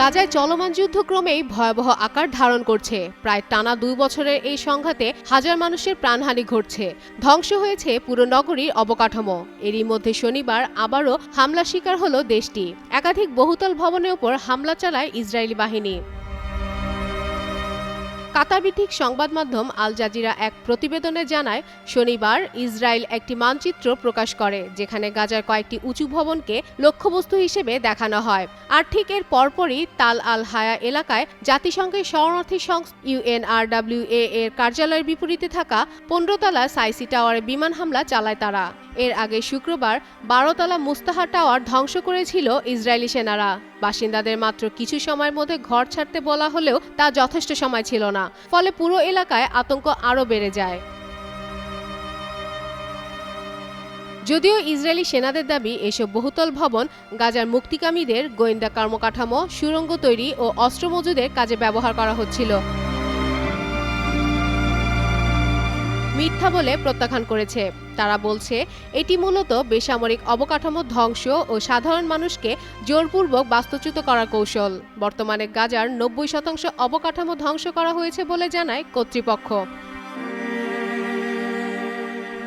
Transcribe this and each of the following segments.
গাজায় চলমান যুদ্ধ ক্রমেই ভয়াবহ আকার ধারণ করছে। প্রায় টানা দুই বছরের এই সংঘাতে হাজার মানুষের প্রাণহানি ঘটছে। ধ্বংস হয়েছে পুরো নগরীর অবকাঠামো। এরই মধ্যে শনিবার আবারও হামলা শিকার হলো দেশটি। একাধিক বহুতল ভবনের ওপর হামলা চালায় ইসরায়েলি বাহিনী। কাতার ভিত্তিক সংবাদ মাধ্যম আল জাজিরা এক প্রতিবেদনে জানায়, শনিবার ইসরায়েল একটি মানচিত্র প্রকাশ করে, যেখানে গাজার কয়েকটি উঁচু ভবনকে লক্ষ্যবস্তু হিসেবে দেখানো হয়। আর ঠিক এর পরপরই তাল আল হায়া এলাকায় জাতিসংঘের শরণার্থী সংস্থা ইউএনআরডব্লিউএ এর কার্যালয়ের বিপরীতে থাকা পনেরোতলা সাইসি টাওয়ারে বিমান হামলা চালায় তারা। এর আগে শুক্রবার বারোতলা মুস্তাহা টাওয়ার ধ্বংস করেছিল ইসরায়েলি সেনারা। বাসিন্দাদের মাত্র কিছু সময়ের মধ্যে ঘর ছাড়তে বলা হলেও তা যথেষ্ট সময় ছিল না। ফলে পুরো এলাকায় আতঙ্ক আরও বেড়ে যায়। যদিও ইসরায়েলি সেনাদের দাবি এসব বহুতল ভবন, গাজার মুক্তিকামীদের গোয়েন্দা কর্মকাঠামো, সুরঙ্গ তৈরি ও অস্ত্র মজুদের কাজে ব্যবহার করা হচ্ছিল। মিথ্যা বলে প্রত্যাখ্যান করেছে। তারা বলছে, এটি মূলত বেসামরিক অবকাঠামো ধ্বংস ও সাধারণ মানুষকে জোরপূর্বক বাস্তুচ্যুত করার কৌশল। বর্তমানে গাজার নব্বই শতাংশ অবকাঠামো ধ্বংস করা হয়েছে বলে জানায় কর্তৃপক্ষ।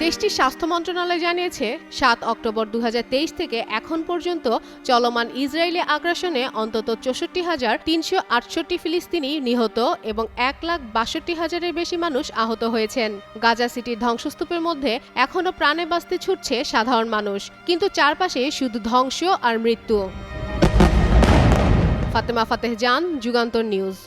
দেশটির স্বাস্থ্য মন্ত্রণালয় জানিয়েছে, সাত অক্টোবর দু হাজার তেইশ থেকে এখন পর্যন্ত চলমান ইসরায়েলি আগ্রাসনে অন্তত চৌষট্টি হাজার তিনশো আটষট্টি ফিলিস্তিনি নিহত এবং এক লাখ বাষট্টি হাজারের বেশি মানুষ আহত হয়েছেন। গাজা সিটির ধ্বংসস্তূপের মধ্যে এখনও প্রাণে বাঁচতে ছুটছে সাধারণ মানুষ, কিন্তু চারপাশে শুধু ধ্বংস আর মৃত্যু। ফাতেমা ফাতেহ জান, যুগান্তর নিউজ।